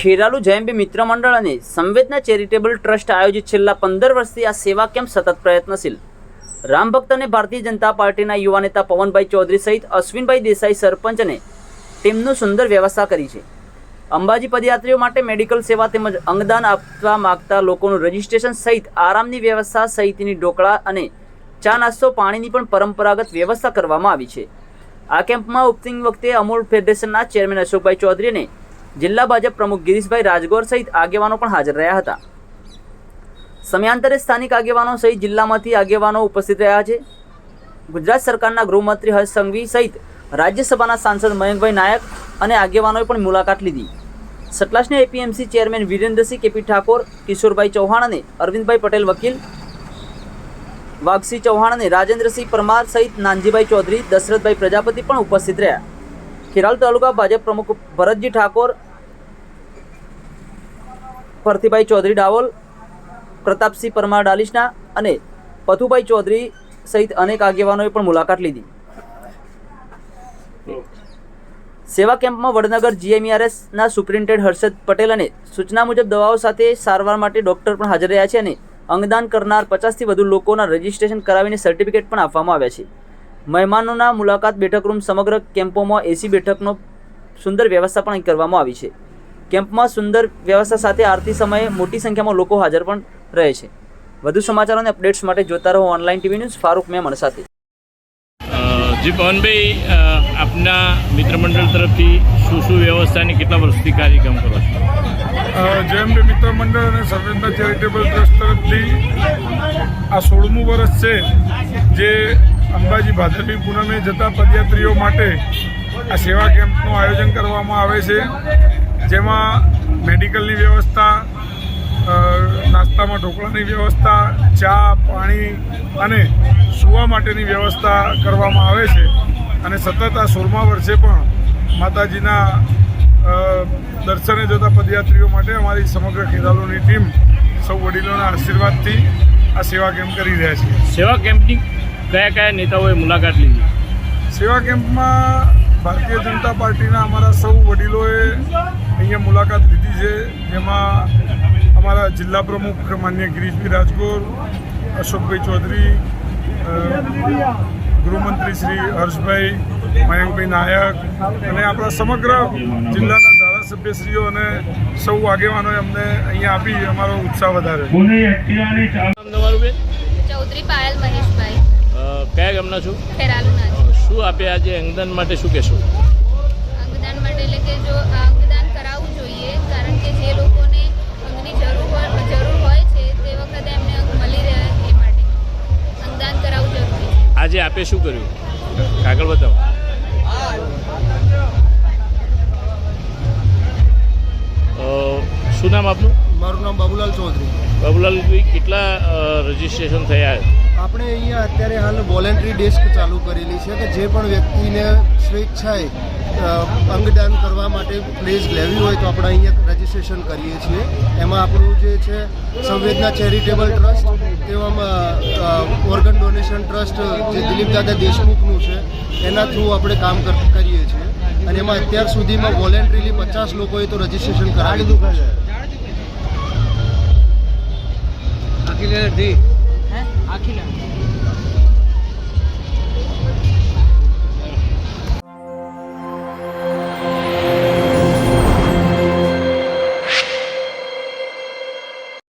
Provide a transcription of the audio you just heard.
ખેરાલુ જયંબી મિત્ર મંડળ અને સંવેદના ચેરિટેબલ ટ્રસ્ટ આયોજિત છેલ્લા પંદર વર્ષથી આ સેવા કેમ્પ સતત પ્રયત્નશીલ? રામભક્ત અને ભારતીય જનતા પાર્ટીના યુવા નેતા પવનભાઈ ચૌધરી સહિત અશ્વિનભાઈ દેસાઈ સરપંચ અને ટીમનું સુંદર વ્યવસ્થા કરી છે. અંબાજી પદયાત્રીઓ માટે મેડિકલ સેવા તેમજ અંગદાન આપવા માગતા લોકોનું રજિસ્ટ્રેશન સહિત આરામની વ્યવસ્થા સહિતની ઢોકળા અને ચા નાસ્તો પાણીની પણ પરંપરાગત વ્યવસ્થા કરવામાં આવી છે. આ કેમ્પમાં ઓપનિંગ વખતે અમૂલ ફેડરેશનના ચેરમેન અશોકભાઈ ચૌધરી અને જિલ્લા ભાજપ પ્રમુખ ગિરીશભાઈ રાજગોર સહિત આગેવાનો પણ હાજર રહ્યા હતા. સમયાંતરે સ્થાનિક આગેવાનો સહિત જિલ્લામાંથી આગેવાનો ઉપસ્થિત રહ્યા છે. ગુજરાત સરકારના ગૃહમંત્રી હર્ષ સંઘવી સહિત રાજ્યસભાના સાંસદ મયંકભાઈ નાયક અને આગેવાનોએ પણ મુલાકાત લીધી. સતલાસના APMC chairman Virendrasinh K P Thakor, Kishorbhai Chauhan અને અરવિંદભાઈ પટેલ વકીલ, વાઘસિંહ ચૌહાણ અને રાજેન્દ્રસિંહ પરમાર સહિત નાનજીભાઈ ચૌધરી, દશરથભાઈ પ્રજાપતિ પણ ઉપસ્થિત રહ્યા. ખેરાલ તાલુકા ભાજપ પ્રમુખ ભરતજી ઠાકોર, ફરતીભાઈ ચૌધરી ડાવોલ, પ્રતાપસિંહ પરમાર ડાલિશના અને પથુભાઈ ચૌધરી સહિત અનેક આગેવાનોએ પણ મુલાકાત લીધી. સેવા કેમ્પમાં વડનગર જીએમઈઆરએસના સુપ્રિન્ટેડ હર્ષદ પટેલ અને સૂચના મુજબ દવાઓ સાથે સારવાર માટે ડૉક્ટર પણ હાજર રહ્યા છે અને અંગદાન કરનાર પચાસથી વધુ લોકોના રજિસ્ટ્રેશન કરાવીને સર્ટિફિકેટ પણ આપવામાં આવ્યા છે. મહેમાનોના મુલાકાત બેઠક રૂમ સમગ્ર કેમ્પોમાં એસી બેઠકનો સુંદર વ્યવસ્થા પણ કરવામાં આવી છે. કેમ્પમાં સુંદર વ્યવસ્થા સાથે આરતી સમયે મોટી સંખ્યામાં લોકો હાજર પણ રહે છે. વધુ સમાચારો અને અપડેટ્સ માટે જોતા રહો online TV news Farooq Memon સાથે. જી પવનભાઈ આપના મિત્ર મંડળ તરફથી શું શું વ્યવસ્થાની કેટલા વર્ષથી કાર્યક્રમ કરો છો? જેમ કે મિત્ર મંડળ અને સંવેદના ચેરિટેબલ ટ્રસ્ટ તરફથી આ સોળમું વર્ષ છે જે અંબાજી ભાદરવી પૂનમે જતા પદયાત્રીઓ માટે આ સેવા કેમ્પનું આયોજન કરવામાં આવે છે. જેમાં મેડિકલની વ્યવસ્થા નાસ્તામાં ઢોકળાની વ્યવસ્થા, ચા, પાણી અને સુવા માટેની વ્યવસ્થા કરવામાં આવે છે. અને સતત આ સોળમા વર્ષે પણ માતાજીના દર્શને જતા પદયાત્રીઓ માટે અમારી સમગ્ર ખેરાલુની ટીમ સૌ વડીલોના આશીર્વાદથી આ સેવા કેમ્પ કરી રહ્યા છે. સેવા કેમ્પની કયા કયા નેતાઓએ મુલાકાત લીધી? સેવા કેમ્પમાં ભારતીય જનતા પાર્ટીના અમારા સૌ વડીલોએ અહીંયા મુલાકાત લીધી છે જેમાં અમારા જિલ્લા પ્રમુખ માન્ય ગિરીશભાઈ રાજગોર અશોકભાઈ ચૌધરી ગૃહમંત્રી શ્રી હર્ષભાઈ મયંકભાઈ નાયક અને આપણા સમગ્ર જિલ્લાના ધારાસભ્યશ્રીઓ અને સૌ આગેવાનોએ અમને અહીંયા આપી અમારો ઉત્સાહ બેન? ચૌધરી પાયલ મહેશભાઈ. કયા ગામના છો? શું આપે આજે અંગદાન માટે શું કહેશો? અંગદાન માટે એટલે કે જો આ અંગદાન કરાવવું જોઈએ કારણ કે જે લોકોને અંગની જરૂર હોય જરૂર હોય છે તે વખતે એમને અંગ મળી રહે એ માટે. અંગદાન કરાવવું જરૂરી છે. આજે આપે શું કર્યું? કાગળ બતાવો. શું નામ આપનું? મારું નામ બાબુલાલ ચૌધરી. બાબુલાલ કેટલા રજીસ્ટ્રેશન થયા? આપણે અહીંયા અત્યારે હાલ વોલેન્ટરી ડેસ્ક ચાલુ કરેલી છે કે જે પણ વ્યક્તિને સ્વેચ્છાએ અંગદાન કરવા માટે પ્લેસ લેવી હોય તો આપણે અહીંયા રજીસ્ટ્રેશન કરીએ છીએ. એમાં આપણું જે છે સંવેદના ચેરિટેબલ ટ્રસ્ટ તેવામાં ઓર્ગન ડોનેશન ટ્રસ્ટ જે દિલીપ દાદા દેશમુખનું છે, એના થ્રુ આપણે કામ કરીએ છીએ. અને એમાં અત્યાર સુધીમાં વોલેન્ટરીલી પચાસ લોકોએ તો રજીસ્ટ્રેશન કરાવી દીધું છે.